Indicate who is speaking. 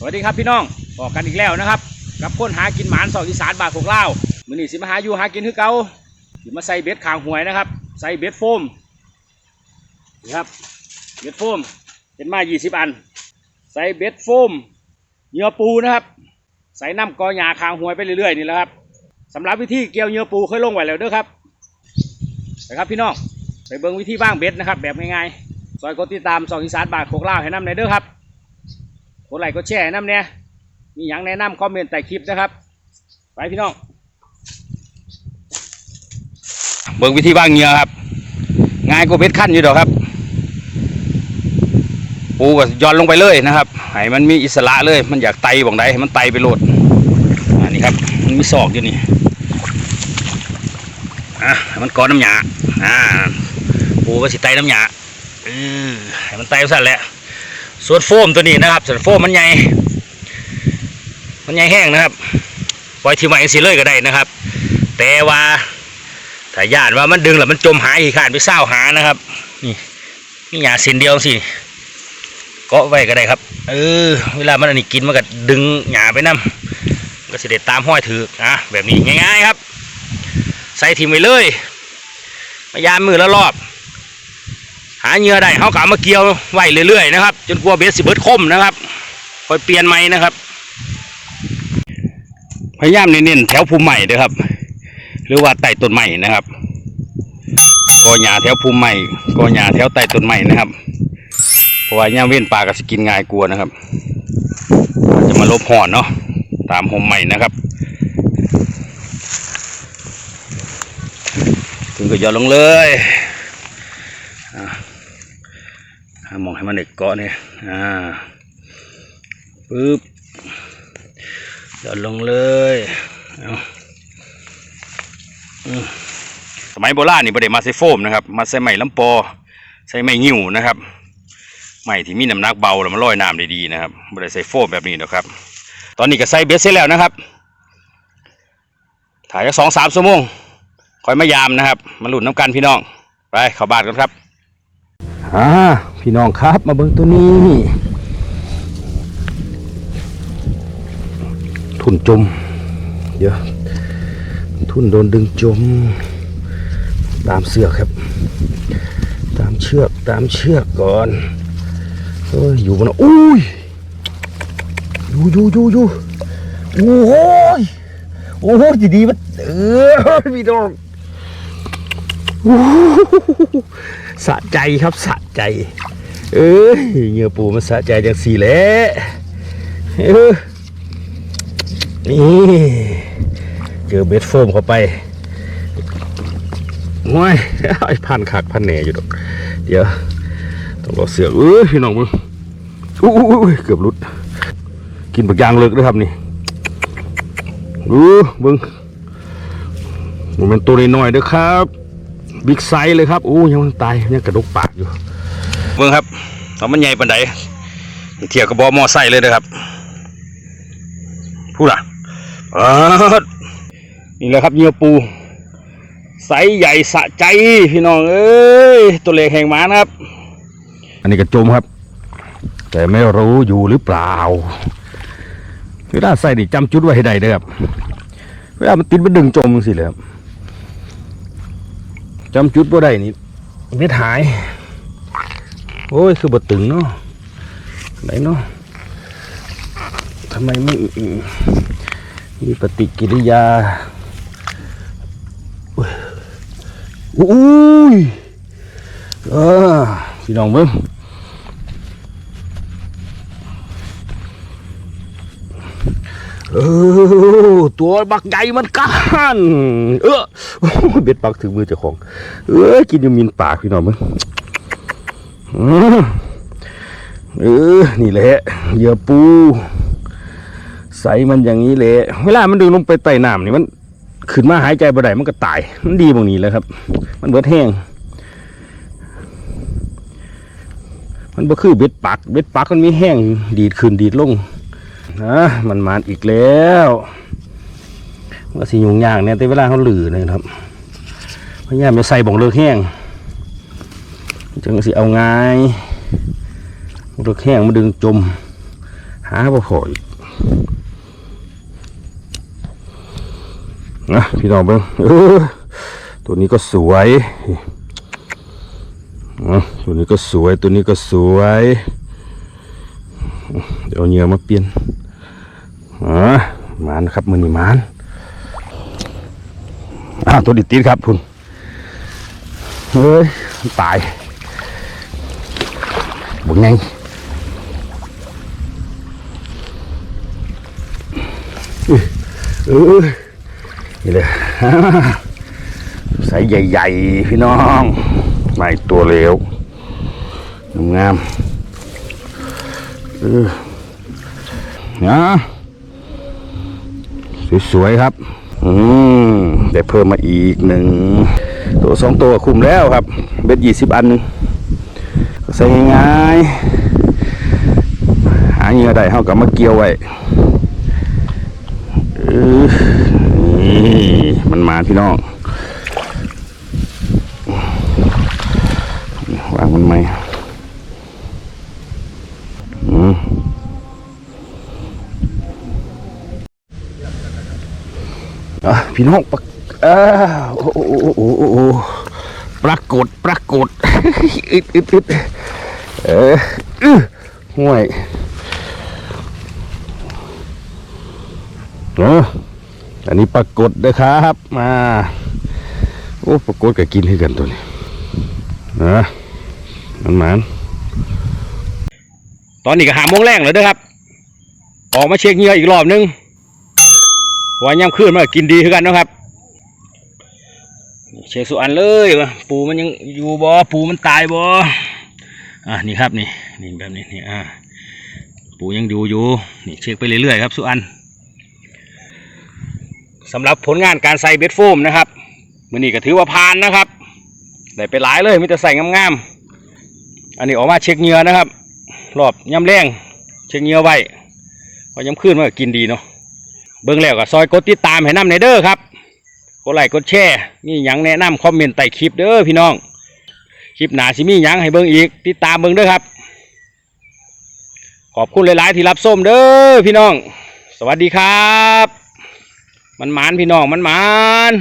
Speaker 1: สวัสดีครับพี่น้องออกกันอีกแล้วนะครับ กับคนหากินหมานสองอีสานบาทของเล่ามือนี้สิมาหาอยู่หากินคือเก่าสิมาใส่เบ็ดขางหวยนะครับ ใส่เบ็ดโฟมนี่ครับเบ็ดโฟมเป็นมา20อัน ใส่เบ็ดโฟมเหยื่อปูนะครับ ใส่น้ำกอหยาคางหวยไปเรื่อยๆนี่แหละครับสำหรับวิธีเกี่ยวเหยื่อปูเคยลงไว้แล้วเด้อครับไปครับพี่น้องไปเบิ่งวิธีบ้างเบ็ดนะครับ แบบง่ายๆซอยกดติดตามสองอีสานบาทของเล่าให้น้ำในอยเด้อครับ กดไลค์กดแชร์น้ำเนี่ยมีอย่างแนะนำคอมเมนต์ใต้คลิปนะครับ ไปพี่น้อง เบิ่งวิธีว่างเงื่อครับง่ายกว่าเบ็ดขั้นอยู่ดอกครับ ปูก็ย้อนลงไปเลยนะครับให้มันมีอิสระเลย มันอยากไตบ่องใดให้มันไตไปโหลดอันนี้ครับ มันมีศอกอยู่นี่อะมันก้อนน้ำหยาอ่าปูก็สิไตน้ำหยาเออให้มันไตสั่นแหละ ส่วนโฟมตัวนี้นะครับส่วนโฟมมันใหญ่ มันใหญ่แห้งนะครับปล่อยทิ้งไว้สิเลยก็ได้นะครับ แต่ว่าถ้าญาติว่ามันดึงแล้วมันจมหายขี้ขานไปเศร้าหานะครับ นี่นี่หยาสินเดียวสิเกาะไว้ก็ได้ครับ เออ เวลามันอันนี้กินมันก็ดึงหยาไปนํก็เสด็จตามห้อยถืออะแบบนี้ง่ายๆครับ ใส่ทิ้งไว้เลยมายามมือละรอบ หาเหยื่อได้เขาก็เอามาเกี่ยวไว้เรื่อยๆนะครับ จนกลัวเบสสิเบิดคมนะครับคอยเปลี่ยนใหม่นะครับ พยายามเน้นๆแถวภูมิใหม่ด้วยครับ หรือว่าใต้ต้นใหม่นะครับกอหญ้าแถวภูมิใหม่กอหญ้าแถวใต้ต้นใหม่นะครับเพราะว่าย่ามเว้นปลาก็สกินง่ายกลัวนะครับ จะมาลบห่อนเนาะตามหมใหม่นะครับถึงก็ย่อลงเลย หา มองให้มันเด็กเกาะเนี่ยอ่าปึ๊บหย่อนลงเลยเอาอืมสมัยโบราณนี่ประเดี๋ยวมาใส่โฟมนะครับ มาใส่ไม้ลำปอ ใส่ไม้งิ้วนะครับไม้ที่มีน้ำหนักเบาแล้วมันลอยน้ำได้ดีนะครับไม่ได้ใส่โฟมแบบนี้นะครับ ตอนนี้ก็ใส่เบสเสร็จแล้วนะครับ ถ่ายก็สองสามชั่วโมงคอยมายามนะครับมาหลุดน้ำกันพี่น้อง ไปเข้าบ้านกันครับอ่า พี่น้องครับ มาเบิ่งตัวนี้ ทุนจม เดี๋ยว ทุนโดนดึงจม ตามเสือกครับ ตามเชือกตามเชือกก่อนเอ้ยอยู่บนอุ้ยอยู่อยู่อยู่อยู่โอ้ยโอ้โหดีดีมันเออพี่น้องสะใจครับสะใจ เอ้ยเหงื่อปูมันสะใจจากสี่แหล้วเออนี่เจอเบ็ดโฟมเข้าไปว้ายไอ้พันขักพันแหน่อยู่ดอกเดี๋ยวต้องรอเสือกเอ้ยพี่น้องมึงอู้เกือบหลุด กินบักยางเลิกด้วยครับนี่อู้มึงมันเป็นตัวน้อยๆด้อครับ บิ๊กไซส์เลยครับโอ้ยังมันตายยังกระดกปากอยู่ เบิ่งครับเอามันใหญ่ปานใดเทียบกับบอมอไซค์เลยนะครับพูดอะเออนี่แหละครับเหยื่อปูไซส์ใหญ่สะใจพี่น้องเอ้ยตัวเล็กแห่งหมานะครับ อันนี้กระจมครับ แต่ไม่รู้อยู่หรือเปล่าเวลาใส่ดิจำจุดไว้ให้ได้เด้อครับเวลามันติดมันดึงจมสิเลยครับจำจุดบ่ได้นี่เม็ดหาย โอ้ย คือบ่ตึงเนาะไหนเนาะทำไมไม่มีปฏิกิริยาอุ้ยเออพี่น้องเบิ่งเออตัวบักใหญ่มันกันเออเบ็ดปักถึงมือเจ้าของ เออกินยูมินปากพี่น้องมึงอืม เออ นี่แหละเหยื่อปู ใส่มันอย่างนี้แหละเวลามันดึงลงไปใต้น้ำนี่มันขึ้นมาหายใจบ่ได้มันก็ตาย มันดีตรงนี้เลยครับ มันเบิดแห้ง มันบ่คือเบ็ดปัก เบ็ดปักมันมีแห้งดีดขึ้นดีดลงนะมันมาอีกแล้วว่าสิยุงยากเนี่ยแต่เวลาเขาหลือเนยครับพยายามจะใส่บ่องเลิกแห้ง จังสิเอาง่ายบ่เลิกแห้งมาดึงจม
Speaker 2: หาบ่พออีกนะพี่น้องเบิ่งเออตัวนี้ก็สวยตัวนี้ก็สวยตัวนี้ก็สวย เดี๋ยวเอาเหยื่อมาเปลี่ยนอ่ามานครับมือนี่มานอ้าวตัวดิดติดครับคุณเฮ้ยตาย บุญไงเออนี่เลยใส่ใหญ่ ๆ พี่น้องไม่ตัวเลวงามๆเออนะสวย ๆ ครับ อืม ได้เพิ่มมาอีกหนึ่ง ตัวสองตัวคุมแล้วครับ เบ็ดยี่สิบอันหนึง ใส่ง่ายๆหาเหงื่อได้เท่ากับมาเกี่ยวไว้เออนี่มันมาพี่น้องวางมันไหมอือพี่น้องปรากอ้าวโอ้โอ้โอ้โอ้โอ้โอ้ปรากฏปรากฏอึดอึดอึด เอออื้อห่วยเอออันนี้ปรากฏนะครับ มา โอ้ปรากฏกับกินให้กันตัวนี้นะมันมัน
Speaker 1: ตอนนี้ก็หาโมงแรงแล้วเด้อครับ ออกมาเช็คเหงื่ออีกรอบนึงว่าย่ำขึ้นมากินดีคือกันนะครับ เช็คสุอันเลยว่ปูมันยังอยู่บ่ปูมันตายบ่อ่ะนี่ครับนี่นี่แบบนี้นี่อ่าปูยังอยู่อยู่นี่เช็คไปเรื่อยๆครับสุอันสำหรับผลงานการใส่เบ็ดโฟมนะครับมือนี้ก็ถือว่าผ่านนะครับได้ไปหลายเลยมีแต่ใส่งามๆอันนี้ออกมาเช็คเหงื่อนะครับรอบย่ำแรงเช็คเหงื่อไว้พอย้ำขึ้นมันก็กินดีเนาะเบิ่งแล้วก็ซอยกดติดตามให้นำในเด้อครับกดไลค์กดแชร์มีหยังแนะนำคอมเมนต์ใต้คลิปเด้อพี่น้อง คลิปหนาสิมีหยังให้เบิ่งอีก ติดตามเบิ่งเด้อครับ ขอบคุณหลายๆที่รับส้มเด้อพี่น้อง สวัสดีครับ มันหมานพี่น้องมันหมาน